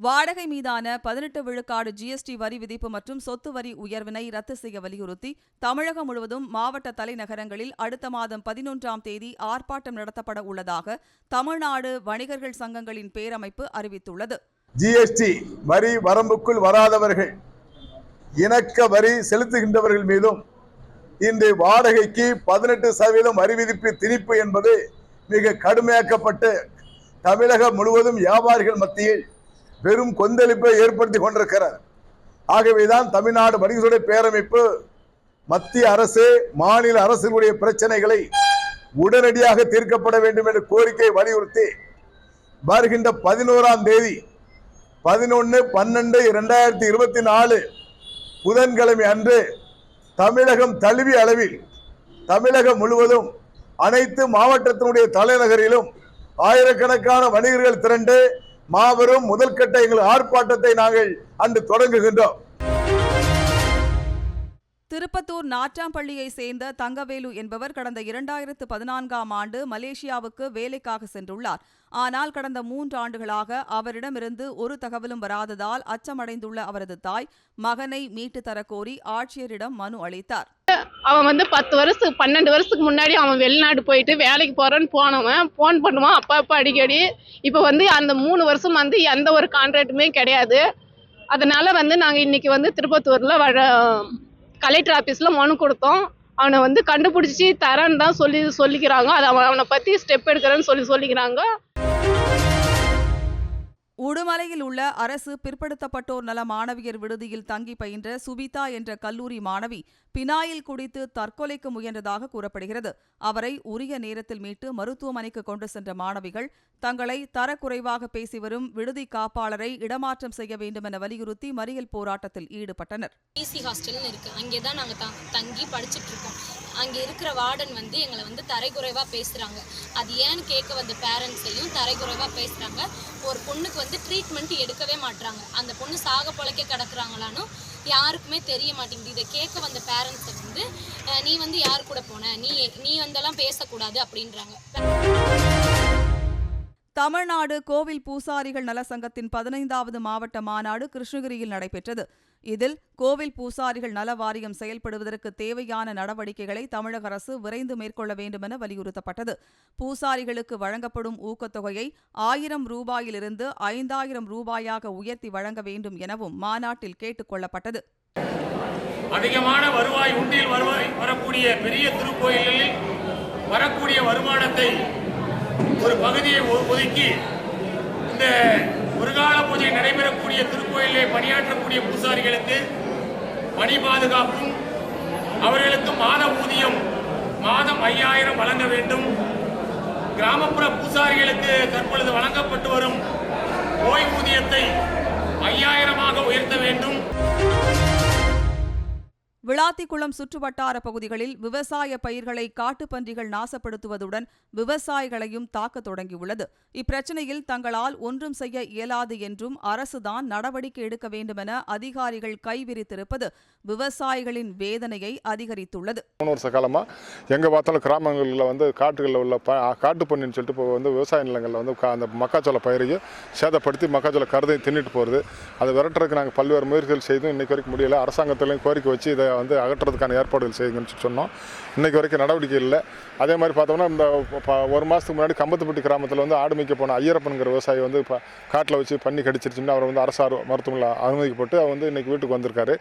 வாடகை மீதான பதினெட்டு விழுக்காடு ஜிஎஸ்டி வரி விதிப்பு மற்றும் சொத்து வரி உயர்வினை ரத்து செய்ய வலியுறுத்தி தமிழகம் முழுவதும் மாவட்ட தலைநகரங்களில் அடுத்த மாதம் பதினொன்றாம் தேதி ஆர்ப்பாட்டம் நடத்தப்பட உள்ளதாக தமிழ்நாடு வணிகர்கள் சங்கங்களின் பேரமைப்பு அறிவித்துள்ளது. ஜிஎஸ்டி வரி வரம்புக்குள் வராதவர்கள் இணக்க வரி செலுத்துகின்றவர்கள் மீதும் இன்று வாடகைக்கு பதினெட்டு சதவீதம் வரி விதிப்பு திணிப்பு என்பது மிக கடுமையாக்கப்பட்டு தமிழகம் முழுவதும் வியாபாரிகள் மத்தியில் பெரும் கொந்தளிப்பை ஏற்படுத்தி கொண்டிருக்கிறார் ஆகவேதான் தமிழ்நாடு வணிகர்களுடைய பேரமைப்பு மத்திய அரசு மாநில அரசுகளுடைய பிரச்சனைகளை உடனடியாக தீர்க்கப்பட வேண்டும் என்ற கோரிக்கை வலியுறுத்தி வருகின்ற பதினோராம் தேதி பதினொன்று பன்னெண்டு இரண்டாயிரத்தி இருபத்தி நாலு புதன்கிழமை அன்று தமிழகம் தழுவிய அளவில் தமிழகம் முழுவதும் அனைத்து மாவட்டத்தினுடைய தலைநகரிலும் ஆயிரக்கணக்கான வணிகர்கள் திரண்டு மாபெரும் முதல்கட்ட எங்கள் ஆர்ப்பாட்டத்தை நாங்கள் அன்று தொடங்குகின்றோம். திருப்பத்தூர் நாற்றாம்பள்ளியை சேர்ந்த தங்கவேலு என்பவர் கடந்த இரண்டாயிரத்து பதினான்காம் ஆண்டு மலேசியாவுக்கு வேலைக்காக சென்றுள்ளார். ஆனால் கடந்த மூன்று ஆண்டுகளாக அவரிடமிருந்து ஒரு தகவலும் வராததால் அச்சமடைந்துள்ள அவரது தாய் மகனை மீட்டு தரக்கோரி ஆட்சியரிடம் மனு அளித்தார். அவன் வந்து பத்து வருஷத்துக்கு பன்னெண்டு வருஷத்துக்கு முன்னாடி அவன் வெளிநாடு போயிட்டு வேலைக்கு போகிறேன்னு போனவன். ஃபோன் பண்ணுவான். அப்பா அப்பா அடிக்கடி. இப்போ வந்து அந்த மூணு வருஷம் வந்து எந்த ஒரு கான்ட்ராக்ட்டுமே கிடையாது. அதனால் வந்து நாங்கள் இன்னைக்கு வந்து திருப்பத்தூரில் வர கலெக்டர் ஆஃபீஸில் மனு கொடுத்தோம். அவனை வந்து கண்டுபிடிச்சி தரேன்னு தான் சொல்லி சொல்லிக்கிறாங்க. அது அவன் அவனை பற்றி ஸ்டெப் எடுக்கிறேன்னு சொல்லி சொல்லிக்கிறாங்க. உடுமலையில் உள்ள அரசு பிற்படுத்தப்பட்டோர் நல மாணவியர் விடுதியில் தங்கி பயின்ற சுபிதா என்ற கல்லூரி மாணவி பினாயில் குடித்து தற்கொலைக்கு முயன்றதாக கூறப்படுகிறது. அவரை உரிய நேரத்தில் மீட்டு மருத்துவமனைக்கு கொண்டு சென்ற மாணவிகள் தங்களை தரக்குறைவாக பேசி வரும் விடுதி காப்பாளரை இடமாற்றம் செய்ய வேண்டுமென வலியுறுத்தி மறியல் போராட்டத்தில் ஈடுபட்டனர். பிசி ஹாஸ்டல்னு தங்கி படிச்சுட்டு இருக்கோம். அங்கே இருக்கிற வார்டன் வந்து எங்களை வந்து தரைக்குறைவாக பேசுகிறாங்க அது ஏன்னு கேட்க வந்த பேரண்ட்ஸையும் தரைக்குறைவாக பேசுகிறாங்க ஒரு பொண்ணுக்கு வந்து ட்ரீட்மெண்ட் எடுக்கவே மாட்றாங்க. அந்த பொண்ணு சாக பொழைக்க கிடக்குறாங்களான்னு யாருக்குமே தெரிய மாட்டேங்குது. இதை கேட்க வந்த பேரண்ட்ஸை வந்து நீ வந்து யார் கூட போன? நீ நீ வந்தெல்லாம் பேசக்கூடாது அப்படின்றாங்க. தமிழ்நாடு கோவில் பூசாரிகள் நல சங்கத்தின் பதினைந்தாவது மாவட்ட மாநாடு கிருஷ்ணகிரியில் நடைபெற்றது. இதில் கோவில் பூசாரிகள் நல வாரியம் செயல்படுவதற்கு தேவையான நடவடிக்கைகளை தமிழக அரசு விரைந்து மேற்கொள்ள வேண்டுமென வலியுறுத்தப்பட்டது. பூசாரிகளுக்கு வழங்கப்படும் ஊக்கத்தொகையை ஆயிரம் ரூபாயிலிருந்து ஐந்தாயிரம் ரூபாயாக உயர்த்தி வழங்க வேண்டும் எனவும் மாநாட்டில் கேட்டுக் கொள்ளப்பட்டது. அதிகமான வருவாய் உண்டியில் வருவாய் வரக்கூடிய பெரிய திருக்கோயில்களில் வரக்கூடிய வருமானத்தை ஒரு பகுதியை ஒதுக்கி இந்த முருகால பூஜை நடைபெறக்கூடிய திருக்கோயிலே பணியாற்றக்கூடிய பூசாரிகளுக்கு பணி பாதுகாப்பும் அவர்களுக்கு மாத ஊதியம் மாதம் ஐயாயிரம் வழங்க வேண்டும். கிராமப்புற பூசாரிகளுக்கு தற்பொழுது வழங்கப்பட்டு வரும் ஓய்வூதியத்தை ஐயாயிரமாக உயர்த்த வேண்டும் விளாத்திக்குளம் சுற்றுவட்டார பகுதிகளில் விவசாய பயிர்களை காட்டுப்பன்றிகள் நாசப்படுத்துவதுடன் விவசாயிகளையும் தாக்க தொடங்கியுள்ளது. இப்பிரச்சினையில் தங்களால் ஒன்றும் செய்ய இயலாது என்றும் அரசுதான் நடவடிக்கை எடுக்க வேண்டுமென அதிகாரிகள் கைவிரித்திருப்பது விவசாயிகளின் வேதனையை அதிகரித்துள்ளது. மூணு வருஷ காலமாக எங்கே பார்த்தாலும் கிராமங்களில் வந்து காட்டுகளில் உள்ள ப சொல்லிட்டு இப்போ வந்து விவசாய நிலங்களில் வந்து அந்த மக்காச்சோள பயிரையும் சேதப்படுத்தி மக்காச்சோள கருதையும் தின்னுட்டு போகிறது அதை விரட்டுறதுக்கு நாங்கள் பல்வேறு முயற்சிகள் செய்தும் இன்னைக்கு வரைக்கும் முடியல. அரசாங்கத்திலையும் கோரிக்கை வச்சு இதை வந்து அகற்றுறதுக்கான ஏற்பாடுகள் செய்யுங்கன்னு சொன்னோம். இன்றைக்கு வரைக்கும் நடவடிக்கை இல்லை. அதே மாதிரி பார்த்தோம்னா இந்த ஒரு மாதத்துக்கு முன்னாடி கம்பத்துப்பட்டி கிராமத்தில் வந்து ஆடு மேய்க்க போன ஐயரப்பனுங்கிற விவசாயி வந்து இப்போ காட்டில் வச்சு பண்ணி கடிச்சிருச்சுன்னு அவர் வந்து அரசார் மருத்துவமனையில் அனுமதிக்கப்பட்டு அவர் வந்து இன்றைக்கி வீட்டுக்கு வந்திருக்காரு.